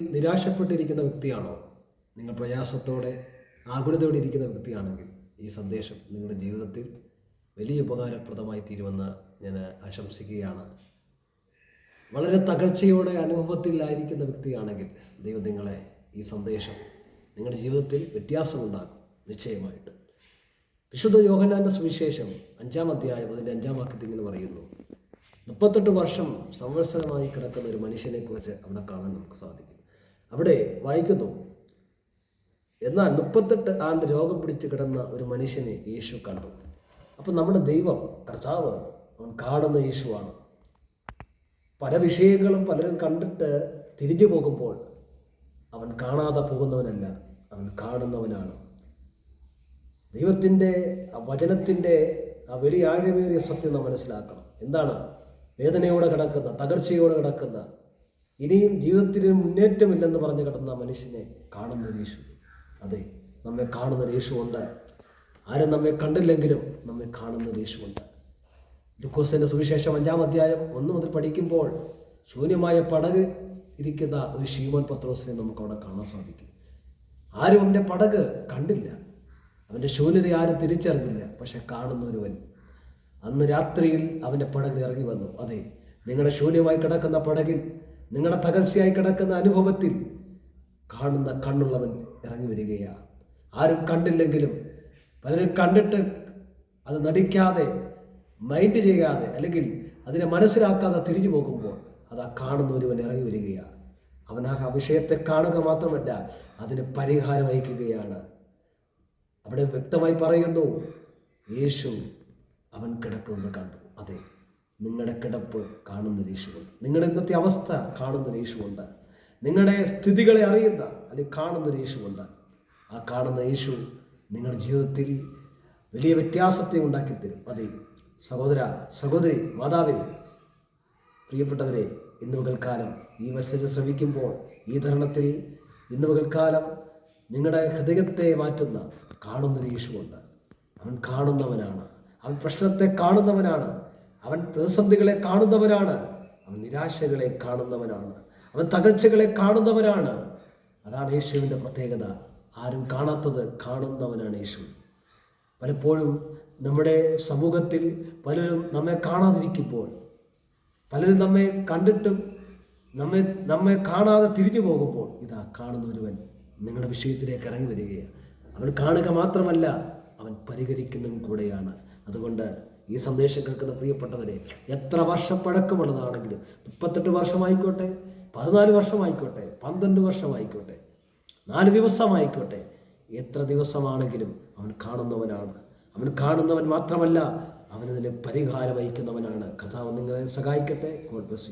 നിരാശപ്പെട്ടിരിക്കുന്ന വ്യക്തിയാണോ? നിങ്ങൾ പ്രയാസത്തോടെ ആകുലതയോടെ ഇരിക്കുന്ന വ്യക്തിയാണെങ്കിൽ ഈ സന്ദേശം നിങ്ങളുടെ ജീവിതത്തിൽ വലിയ ഉപകാരപ്രദമായി തീരുമെന്ന് ഞാൻ ആശംസിക്കുകയാണ്. വളരെ തകർച്ചയോടെ അനുഭവത്തിലായിരിക്കുന്ന വ്യക്തിയാണെങ്കിൽ ദൈവം നിങ്ങളെ ഈ സന്ദേശം നിങ്ങളുടെ ജീവിതത്തിൽ വ്യത്യാസമുണ്ടാക്കും നിശ്ചയമായിട്ട്. വിശുദ്ധ യോഹനാന്റെ സുവിശേഷം അഞ്ചാം അധ്യായം അതിന്റെ അഞ്ചാം വാക്യത്തിൽ ഇങ്ങനെ പറയുന്നു. മുപ്പത്തെട്ട് വർഷം സംവത്സരമായി കിടക്കുന്ന ഒരു മനുഷ്യനെക്കുറിച്ച് അവിടെ കാണാൻ നമുക്ക് സാധിക്കും. അവിടെ വായിക്കുന്നു. എന്നാൽ മുപ്പത്തെട്ട് ആണ്ട് രോഗം പിടിച്ച് കിടന്ന ഒരു മനുഷ്യനെ യേശു കണ്ടു. അപ്പം നമ്മുടെ ദൈവം കർത്താവ് അവൻ കാണുന്ന യേശുവാണ്. പല വിഷയങ്ങളും പലരും കണ്ടിട്ട് തിരിഞ്ഞു പോകുമ്പോൾ അവൻ കാണാതെ പോകുന്നവനല്ല അവൻ കാണുന്നവനാണ്. ദൈവത്തിന്റെ ആ വചനത്തിന്റെ ആ വലിയ ആഴമേറിയ സത്യം നാം മനസ്സിലാക്കണം. എന്താണ്? വേദനയോടെ കിടക്കുന്ന തകർച്ചയോടെ കിടക്കുന്ന ഇനിയും ജീവിതത്തിന് മുന്നേറ്റമില്ലെന്ന് പറഞ്ഞ് കിടന്ന മനുഷ്യനെ കാണുന്ന യേശു. അതെ നമ്മെ കാണുന്ന യേശുണ്ട് ആരും നമ്മെ കണ്ടില്ലെങ്കിലും നമ്മെ കാണുന്ന യേശുണ്ട് ലൂക്കോസിന്റെ സുവിശേഷം അഞ്ചാം അധ്യായം ഒന്ന് മുതൽ പഠിക്കുമ്പോൾ ശൂന്യമായ പടക് ഇരിക്കുന്ന ഒരു ശീമൻ പത്രോസിനെ നമുക്ക് അവിടെ കാണാൻ സാധിക്കും. ആരും അവന്റെ പടക് കണ്ടില്ല. അവന്റെ ശൂന്യത ആരും തിരിച്ചറിഞ്ഞില്ല. പക്ഷെ കാണുന്ന ഒരുവൻ അന്ന് രാത്രിയിൽ അവന്റെ പടകിൽ ഇറങ്ങി വന്നു. അതെ നിങ്ങളുടെ ശൂന്യമായി കിടക്കുന്ന പടകിൽ നിങ്ങളുടെ തകർച്ചയായി കിടക്കുന്ന അനുഭവത്തിൽ കാണുന്ന കണ്ണുള്ളവൻ ഇറങ്ങി വരികയാണ് ആരും കണ്ടില്ലെങ്കിലും പലരും കണ്ടിട്ട് അത് നടിക്കാതെ മൈൻഡ് ചെയ്യാതെ അല്ലെങ്കിൽ അതിനെ മനസ്സിലാക്കാതെ തിരിഞ്ഞു പോകുമ്പോൾ അത് ആ കാണുന്ന ഒരുവൻ ഇറങ്ങി വരികയാണ് അവൻ ആ വിഷയത്തെ കാണുക മാത്രമല്ല അതിന് പരിഹാരം അയക്കുകയാണ് അവിടെ വ്യക്തമായി പറയുന്നു യേശു അവൻ കിടക്കുന്നത് കണ്ടു. അതെ. നിങ്ങളുടെ കിടപ്പ് കാണുന്ന യേശുവുണ്ട്. നിങ്ങളുടെ ഇന്നത്തെ അവസ്ഥ കാണുന്ന യേശുവുണ്ട്. നിങ്ങളുടെ സ്ഥിതികളെ അറിയുന്ന അല്ലെങ്കിൽ കാണുന്ന യേശുവുണ്ട്. ആ കാണുന്ന യേശു നിങ്ങളുടെ ജീവിതത്തിൽ വലിയ വ്യത്യാസത്തെ ഉണ്ടാക്കി തരും. അതെ സഹോദര സഹോദരി മാതാവിന് പ്രിയപ്പെട്ടവരെ ഇന്ന് പകൽക്കാലം ഈ മെസ്സേജ് ശ്രമിക്കുമ്പോൾ ഈ ധരണത്തിൽ ഇന്ന് പകൽക്കാലം നിങ്ങളുടെ ഹൃദയത്തെ മാറ്റുന്ന കാണുന്ന യേശുണ്ട് അവൻ കാണുന്നവനാണ്. അവൻ പ്രശ്നത്തെ കാണുന്നവനാണ്. അവൻ പ്രതിസന്ധികളെ കാണുന്നവനാണ്. അവൻ നിരാശകളെ കാണുന്നവനാണ്. അവൻ തകർച്ചകളെ കാണുന്നവനാണ്. അതാണ് യേശുവിന്റെ പ്രത്യേകത. ആരും കാണാത്തത് കാണുന്നവനാണ് യേശു. പലപ്പോഴും നമ്മുടെ സമൂഹത്തിൽ പലരും നമ്മെ കാണാതിരിക്കുമ്പോൾ പലരും നമ്മെ കണ്ടിട്ടും നമ്മെ നമ്മെ കാണാതെ തിരിഞ്ഞു പോകുമ്പോൾ ഇതാ കാണുന്ന ഒരുവൻ നിങ്ങളുടെ വിഷയത്തിലേക്ക് ഇറങ്ങി വരികയാണ്. അവൻ കാണുക മാത്രമല്ല അവൻ പരിഹരിക്കുന്നതും കൂടെയാണ്. അതുകൊണ്ട് ഈ സന്ദേശം കേൾക്കുന്ന പ്രിയപ്പെട്ടവരെ എത്ര വർഷപ്പഴക്കമുള്ളതാണെങ്കിലും മുപ്പത്തെട്ട് വർഷമായിക്കോട്ടെ പതിനാല് വർഷമായിക്കോട്ടെ പന്ത്രണ്ട് വർഷമായിക്കോട്ടെ നാല് ദിവസമായിക്കോട്ടെ എത്ര ദിവസമാണെങ്കിലും അവൻ കാണുന്നവനാണ്. അവൻ കാണുന്നവൻ മാത്രമല്ല അവനതിന് പരിഹാരം വഹിക്കുന്നവനാണ്. കഥാവ് നിങ്ങളെ സഹായിക്കട്ടെ. God bless